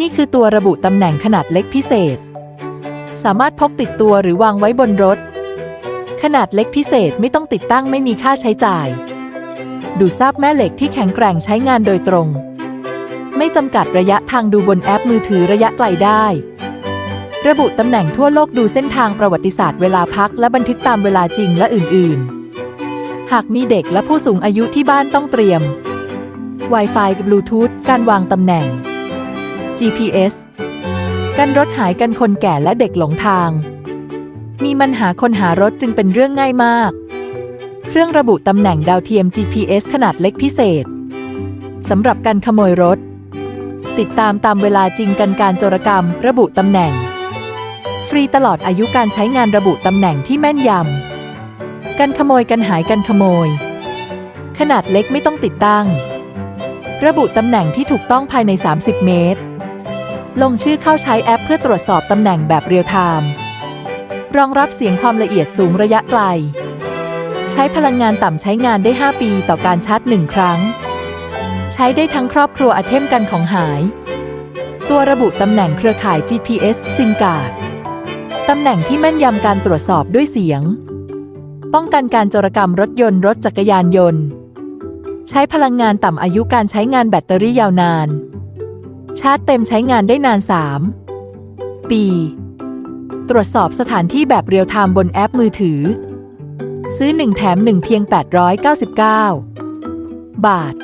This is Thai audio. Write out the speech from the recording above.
นี่คือตัวระบุตำแหน่งขนาดเล็กพิเศษ สามารถพกติดตัวหรือวางไว้บนรถ ขนาดเล็กพิเศษไม่ต้องติดตั้งไม่มีค่าใช้จ่าย ดูดซับแม่เหล็กที่แข็งแกร่งใช้งานโดยตรง ไม่จำกัดระยะทางดูบนแอปมือถือระยะไกลได้ ระบุตำแหน่งทั่วโลกดูเส้นทางประวัติศาสตร์เวลาพักและบันทึกตามเวลาจริงและอื่น ๆ หากมีเด็กและผู้สูงอายุที่บ้านต้องเตรียม Wi-Fi กับบลูทูธการวางตำแหน่ง GPS กันรถหายกันคนแก่และเด็กหลงทาง มีปัญหาคนหารถจึงเป็นเรื่องง่ายมาก เครื่องระบุตำแหน่งดาวเทียม GPS ขนาดเล็กพิเศษสำหรับการขโมยรถ ติดตามตามเวลาจริงกันการโจรกรรม ระบุตำแหน่ง ฟรีตลอดอายุการใช้งานระบุตำแหน่งที่แม่นยำ กันขโมยกันหายกันขโมย ขนาดเล็กไม่ต้องติดตั้ง ระบุตำแหน่งที่ถูกต้องภายใน 30 เมตร ลงชื่อเข้าใช้แอปเพื่อตรวจสอบตำแหน่งแบบเรียลไทม์ รองรับเสียงความละเอียดสูงระยะไกล ใช้พลังงานต่ำใช้งานได้ 5 ปีต่อการชาร์จ 1 ครั้ง ใช้ได้ทั้งครอบครัวอาเทมกันของหาย ตัวระบุตำแหน่งเครือข่าย GPS ซิงการ์ดตำแหน่งที่แม่นยำการตรวจสอบด้วยเสียง ป้องกันการโจรกรรมรถยนต์รถจักรยานยนต์ ใช้พลังงานต่ำอายุการใช้งานแบตเตอรี่ยาวนาน ชาร์จเต็มใช้งานได้นาน 3 ปี ตรวจสอบสถานที่แบบเรียลไทม์บนแอปมือถือ ซื้อ 1 แถม 1 เพียง 899 บาท